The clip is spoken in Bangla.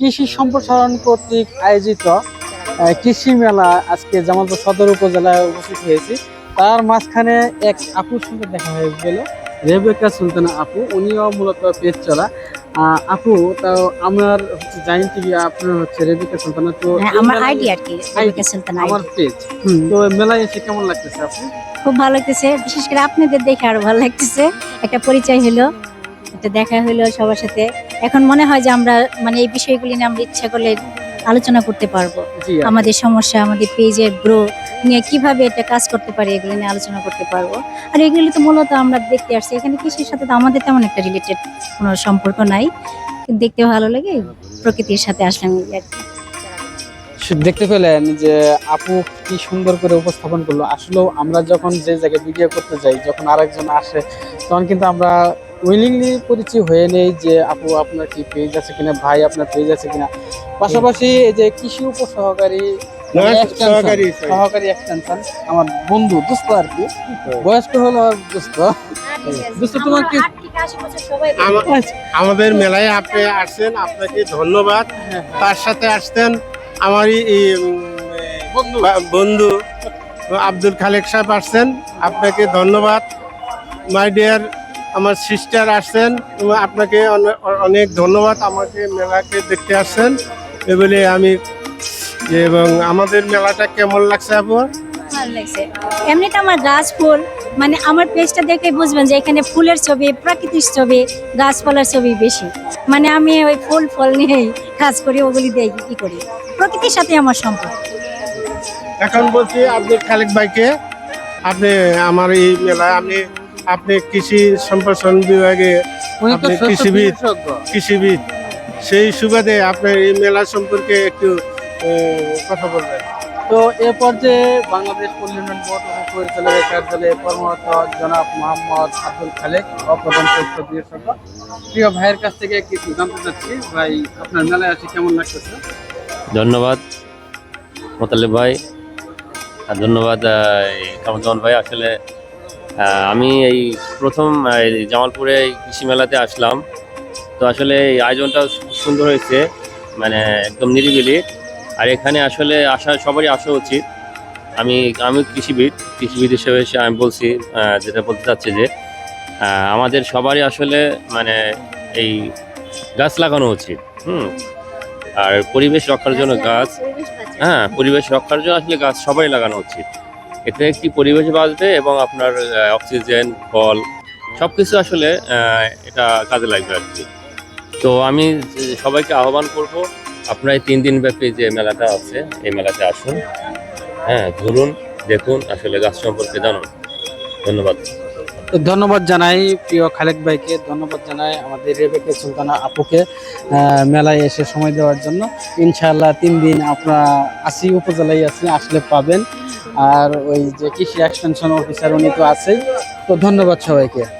কৃষি সম্প্রসারণ কর্তৃক আয়োজিত কৃষি মেলা আজকে জামালপুর সদর উপজেলায় উপস্থিত হয়েছি। তার মাঝখানে এক আপুর সঙ্গে দেখা হয়ে গেল রেবেকা সুলতানা আপু। উনিও মূলত পেজ চলা আপু তাও আমার টিভি আপনার হচ্ছে রেবেকা সুলতানা তো হ্যাঁ, আমার মেলায়- আইডি আর কি রেবেকা সুলতানা আমার পেজ। তো মেলায় এসে কেমন লাগতেছে আপু? খুব ভালো লাগতেছে বিশেষ করে আপনাদের দেখে আরও ভালো লাগতেছে। একটা পরিচয় হলো। একটা দেখা হলো সবার সাথে। এখন মনে হয় যে আমরা মানে এই বিষয়গুলি নিয়ে আমরা ইচ্ছা করলে আলোচনা করতে পারব। আমাদের সমস্যা আমাদের পেজের গ্রো নিয়ে কীভাবে এটা কাজ করতে পারি এগুলো নিয়ে আলোচনা করতে পারব। আর এগুলি তো মূলত আমরা দেখতে আসছি। এখানে কৃষির সাথে তো আমাদের তেমন একটা রিলেটেড কোনো সম্পর্ক নাই। দেখতে ভালো লাগে প্রকৃতির সাথে আসলাম এই আর কি। দেখতে পেলেন যে আপু কি সুন্দর করে উপস্থাপন করল। আসলেও আমরা যখন যে জায়গায় ভিডিও করতে যাই যখন আরেকজন আসে তখন কিন্তু আমরা উইলিংলি পরিচয় হয়ে নেই যে আপু আপনার কি পেজ আছে কিনা? ভাই আপনার পেজ আছে কিনা? পাশাপাশি এই যে কৃষি উপসহকারী মানে সহকারী সহকারী। এক্সটেনশন আমার বন্ধু দোস্ত আর কি। বয়স্ক হলো দোস্ত দোস্ত তোমার কি? আমার- আমাদের মেলায় আপনি আসছেন আপনাকে ধন্যবাদ। তার সাথে আসতেন আমারই বন্ধু। বন্ধু আব্দুল খালেক সাহেব আসছেন। আপনাকে ধন্যবাদ। মাই ডিয়ার আমার সিস্টার আসছেন। আপনাকে অনেক ধন্যবাদ আমাকে মেলাকে দেখতে আসছেন। এ বলে আমি এবং আমাদের মেলাটা কেমন লাগছে আপু? ভালো লাগছে। এমনিতে আমার গাছ ফুল মানে আমার পেজটা দেখে বুঝবেন যে এখানে ফুলের ছবি প্রাকৃতিক ছবি গাছপালার ছবি বেশি। মানে আমি ওই ফুল ফল নিয়েই কাজ করি ওগুলি দিয়ে কি করি? প্রকৃতির সাথে আমার সম্পর্ক। এখন বলছি আব্দুল খালেক ভাইকে আপনি আমার এই মেলায় আপনি আপনি কৃষি সম্প্রসারণ বিভাগে আপনি কৃষিবিদ। কৃষিবিদ। সেই সুবাদে আপনার এই মেলা সম্পর্কে একটু কথা বলবেন। তো এ পর্যায়ে বাংলাদেশ উন্নয়ন বোর্ড উপপরিচালকের কার্যালয়ে কর্মরত জনাব মোহাম্মদ আব্দুল খালেক অপ্রধান বিশেষজ্ঞ। প্রিয় ভাইয়ের কাছ থেকে কিছু জানতে চাচ্ছি। ভাই আপনার মেলায় আছে কেমন লাগতেছে? ধন্যবাদ মোতালেব ভাই। আর ধন্যবাদ কামরুজ্জামান ভাই। আসলে আমি এই প্রথম জামালপুরে কৃষি মেলাতে আসলাম। তো আসলে এই আয়োজনটা সুন্দর হয়েছে মানে একদম নিরিবিলি। আর এখানে আসলে আসা সবারই আসা উচিত। আমি আমি কৃষিবিদ কৃষিবিদ হিসেবে আমি বলছি যেটা বলতে চাচ্ছি যে আমাদের সবারই আসলে মানে এই গাছ লাগানো উচিত, হুম। আর পরিবেশ রক্ষার জন্য গাছ হ্যাঁ পরিবেশ রক্ষার জন্য আসলে গাছ সবাই লাগানো উচিত। এতে একটি পরিবেশ বাঁচবে এবং আপনার অক্সিজেন ফল সব কিছু আসলে এটা কাজে লাগবে আর কি। তো আমি সবাইকে আহ্বান করব, আপনার এই তিন দিন ব্যাপী যে মেলাটা আছে, এই মেলাতে আসুন। হ্যাঁ ঘুরুন, দেখুন আসলে গাছ সম্পর্কে জানুন। ধন্যবাদ। ধন্যবাদ জানাই প্রিয় খালেক ভাইকে, ধন্যবাদ জানাই আমাদের রেবেকা, সুলতানা আপুকে মেলায় এসে সময় দেওয়ার জন্য। ইনশাআল্লাহ তিন দিন আপনারা আশি উপজেলায় আছি আসলে পাবেন। আর ওই যে কৃষি এক্সটেনশন অফিসার উনি তো আছেই। তো ধন্যবাদ সবাইকে।